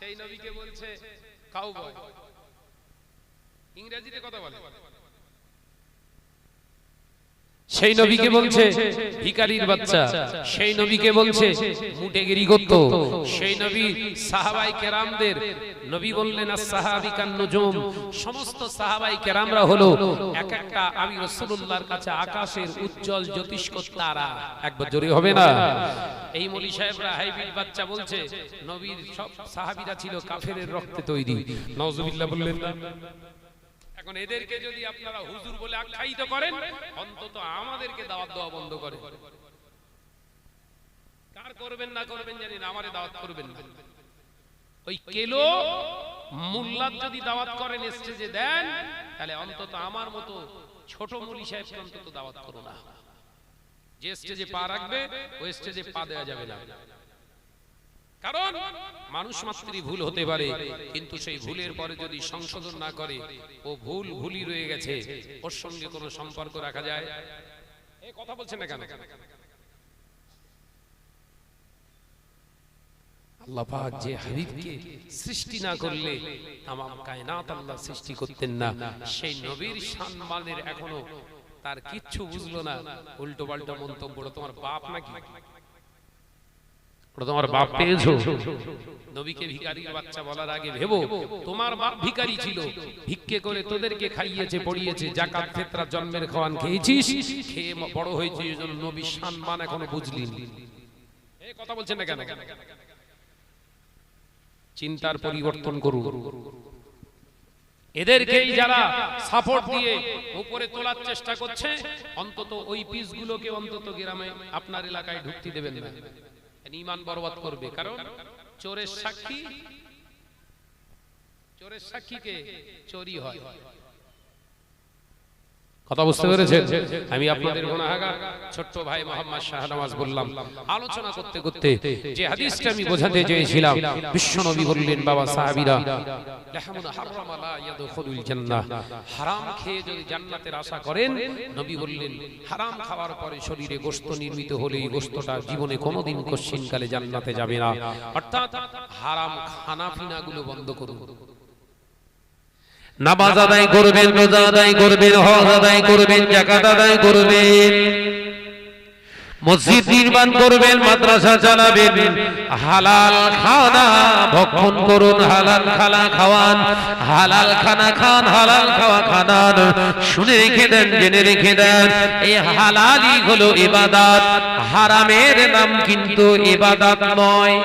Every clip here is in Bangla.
সেই নবীকে বলছে কাউবয়। ইংরেজিতে কথা বলে। সেই নবীকে বলছে ভিকারির বাচ্চা। সেই নবীকে বলছে মুটেগিরি করত। সেই নবী সাহাবাই কেরামদের নবী বললেন আর সাহাবিকান নজুম। সমস্ত সাহাবাই কেরামরা হলো এক একটা আমি রাসূলুল্লাহর কাছে আকাশের উজ্জ্বল জ্যোতিষ্ক তারা। একবার জোরে হবে না? এই মলি সাহেবরা হাইব্রিড বাচ্চা বলছে নবীর সব সাহাবিরা ছিল কাফেরের রক্তে তৈরি। নওজুবিল্লাহ বললেন না এখন এদেরকে যদি আপনারা হুজুর বলে আখ্যায়িত করেন, অন্তত আমাদেরকে দাওয়াত দেওয়া বন্ধ করে। কার করবেন না করবেন জানি না আমারে দাওয়াত করবেন না। ওই কেলো মোল্লার যদি দাওয়াত করেন স্টেজে দেন, তাহলে অন্তত আমার মতো ছোট মুলি সাহেবকে অন্তত দাওয়াত করো না। যে স্টেজে পা রাখবে, ওই স্টেজে পা দেওয়া যাবে না। কারণ মানুষ মাত্রই ভুল হতে পারে, কিন্তু সেই ভুলের পরে যদি সংশোধন না করে, ও ভুল ভুলই রয়ে গেছে, ওর সঙ্গে কোনো সম্পর্ক রাখা যায়? কথা বলছেন না কেন? নবীর এখনও তার কিচ্ছু বুঝলো না। উল্টো পাল্টা মন্তব্য তোমার বাপ নাকি? ওটা তোমার বাপ পেয়েছ। নবীকে ভিখারির বাচ্চা বলার আগে ভেবো তোমার বাপ ভিখারি ছিল। ভিক্ষে করে তোদেরকে খাইয়েছে পড়িয়েছে জাকাত ফেতরা জন্মের খাওয়ান খেয়েছিস? খেয়ে বড় হয়েছে এই জন্য নবীর সম্মান এখনও বুঝলি এই কথা বলছেন না কেন? চিন্তার পরিবর্তন করুন। এদেরকেই যারা সাপোর্ট দিয়ে উপরে তোলার চেষ্টা করছে অন্তত ওই পিসগুলোকে অন্তত গ্রামে আপনার এলাকায় ঢুকতে দেবেন না। ইমান বরবাদ করবে। কারণ চোরের সাক্ষী চোরের সাক্ষীকে চোরি হয়। কথা বুঝতে পেরেছেন? আমি আপনাদের গুনাহগার ছোট্ট ভাই মোহাম্মদ শাহনামাজ বললাম। আলোচনা করতে করতে যে হাদিসটা আমি বোঝাতে চেয়েছিলাম বিশ্বনবী বললেন বাবা সাহাবীরা লাহমুন হারাম লা ইয়াদখুলুল জান্নাহ। হারাম খেয়ে যদি জান্নাতের আশা করেন নবী বললেন হারাম খাওয়ার পরে শরীরে গোশত নির্মিত হলে এই গোশতটা জীবনে কোনোদিন কশ্চিনকালে জান্নাতে যাবে না। অর্থাৎ হারাম খানা পিনাগুলো বন্ধ করুন। নামাজ আদায় করবেন, রোজা আদায় করবেন, হজ আদায় করবেন জাকাত আদায় করবেন। মসজিদ নির্মাণ করবেন, মাদ্রাসা চালাবেন, হালাল খানা ভক্ষণ করুন, হালাল খানা খাওয়ান, হালাল খানা খান, হালাল খাওয়া খানান, শুনে রেখে দেন, জেনে রেখে দেন, এই হালালই হলো ইবাদাত, হারামের নাম কিন্তু ইবাদাত নয়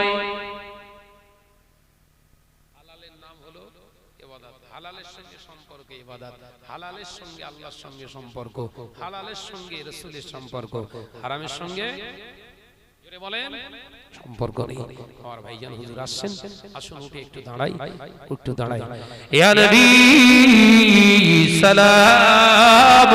হালালের নাম হলো ইবাদত হালালের সঙ্গে সম্পর্ক ইবাদত, হালালের সঙ্গে আল্লাহর সঙ্গে সম্পর্ক, হালালের সঙ্গে রসুলের সম্পর্ক, হারামের সঙ্গে সম্পর্ক নেই। আমার ভাইজান হুজুর আসছেন, আসুন একটু দাঁড়াই একটু দাঁড়াই। সালাম।